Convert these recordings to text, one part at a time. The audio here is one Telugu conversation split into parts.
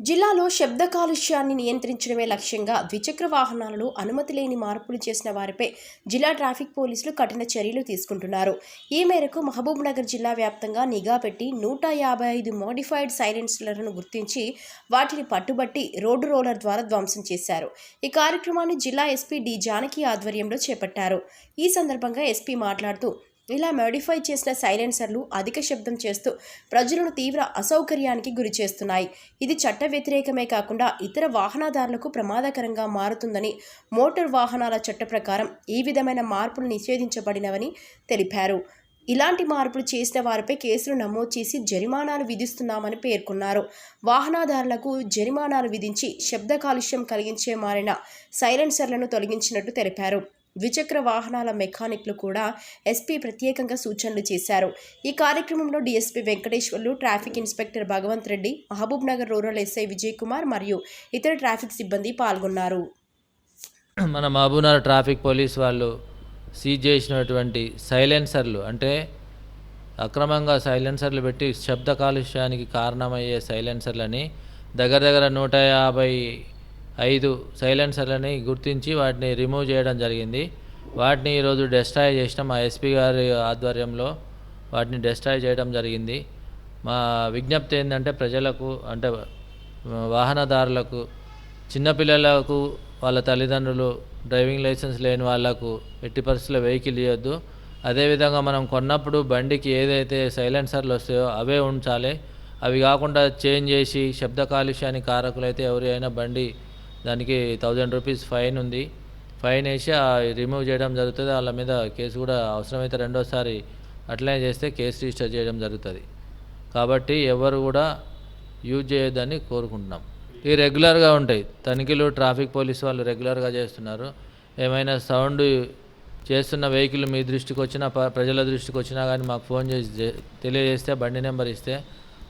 జిల్లాలో శబ్ద కాలుష్యాన్ని నియంత్రించడమే లక్ష్యంగా ద్విచక్ర వాహనాలలో అనుమతి లేని మార్పులు చేసిన వారిపై జిల్లా ట్రాఫిక్ పోలీసులు కఠిన చర్యలు తీసుకుంటున్నారు. ఈ మేరకు మహబూబ్ నగర్ జిల్లా వ్యాప్తంగా నిఘా పెట్టి నూట యాభై ఐదు మోడిఫైడ్ సైలెన్సర్లను గుర్తించి వాటిని పట్టుబట్టి రోడ్డు రోలర్ ద్వారా ధ్వంసం చేశారు. ఈ కార్యక్రమాన్ని జిల్లా ఎస్పీ డి జానకి ఆధ్వర్యంలో చేపట్టారు. ఈ సందర్భంగా ఎస్పీ మాట్లాడుతూ ఇలా మోడిఫై చేసిన సైలెన్సర్లు అధిక శబ్దం చేస్తూ ప్రజలను తీవ్ర అసౌకర్యానికి గురి చేస్తున్నాయి. ఇది చట్ట వ్యతిరేకమే కాకుండా ఇతర వాహనదారులకు ప్రమాదకరంగా మారుతుందని మోటార్ వాహనాల చట్ట ప్రకారం ఈ విధమైన మార్పులు నిషేధించబడినవని తెలిపారు. ఇలాంటి మార్పులు చేసిన వారిపై కేసులు నమోదు చేసి జరిమానాలు విధిస్తున్నామని పేర్కొన్నారు. వాహనదారులకు జరిమానాలు విధించి శబ్ద కాలుష్యం కలిగించే మారిన సైలెన్సర్లను తొలగించినట్టు తెలిపారు. ద్విచక్ర వాహనాల మెకానిక్లు కూడా ఎస్పీ ప్రత్యేకంగా సూచనలు చేశారు. ఈ కార్యక్రమంలో DSP Venkateswarlu traffic inspector Bhagavanth Reddy Mahabub Nagar rural SI Vijay Kumar మరియు ఇతర ట్రాఫిక్ సిబ్బంది పాల్గొన్నారు. మన మహబూబ్నగర్ ట్రాఫిక్ పోలీస్ వాళ్ళు సీజ్ చేసినటువంటి సైలెన్సర్లు అంటే అక్రమంగా సైలెన్సర్లు పెట్టి శబ్ద కాలుష్యానికి కారణమయ్యే సైలెన్సర్లని దగ్గర దగ్గర నూట యాభై ఐదు సైలెన్సర్లని గుర్తించి వాటిని రిమూవ్ చేయడం జరిగింది. వాటిని ఈరోజు డెస్ట్రాయ్ చేసిన మా ఎస్పీ గారి ఆధ్వర్యంలో వాటిని డెస్ట్రాయ్ చేయడం జరిగింది. మా విజ్ఞప్తి ఏంటంటే ప్రజలకు అంటే వాహనదారులకు చిన్నపిల్లలకు వాళ్ళ తల్లిదండ్రులు డ్రైవింగ్ లైసెన్స్ లేని వాళ్ళకు ఎట్టి పరిస్థితుల్లో వెహికల్ ఇవ్వద్దు. అదేవిధంగా మనం కొన్నప్పుడు బండికి ఏదైతే సైలెన్సర్లు వస్తాయో అవే ఉంచాలి. అవి కాకుండా చేంజ్ చేసి శబ్ద కాలుష్యానికి కారకులైతే ఎవరి అయినా బండి దానికి థౌజండ్ రూపీస్ ఫైన్ ఉంది. ఫైన్ వేసి ఆ రిమూవ్ చేయడం జరుగుతుంది. వాళ్ళ మీద కేసు కూడా అవసరమైతే రెండోసారి అట్లనే చేస్తే కేసు రిజిస్టర్ చేయడం జరుగుతుంది. కాబట్టి ఎవరు కూడా యూజ్ చేయొద్దని కోరుకుంటున్నాం. ఇవి రెగ్యులర్గా ఉంటాయి. తనిఖీలు ట్రాఫిక్ పోలీస్ వాళ్ళు రెగ్యులర్గా చేస్తున్నారు. ఏమైనా సౌండ్ చేస్తున్న వెహికల్ మీ దృష్టికి వచ్చినా ప్రజల దృష్టికి వచ్చినా కానీ మాకు ఫోన్ చేసి తెలియజేస్తే బండి నెంబర్ ఇస్తే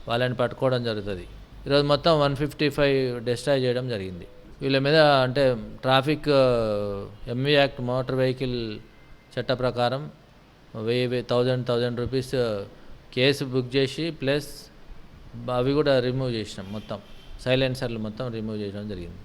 వాళ్ళని పట్టుకోవడం జరుగుతుంది. ఈరోజు మొత్తం వన్ ఫిఫ్టీ ఫైవ్ డెస్ట్రాయ్ చేయడం జరిగింది. వీళ్ళ మీద అంటే traffic MV act motor vehicle చట్ట ప్రకారం వెయ్యి thousand thousand rupees case book చేసి ప్లస్ అవి కూడా రిమూవ్ చేసినాం మొత్తం. సైలెన్సర్లు మొత్తం రిమూవ్ చేయడం జరిగింది.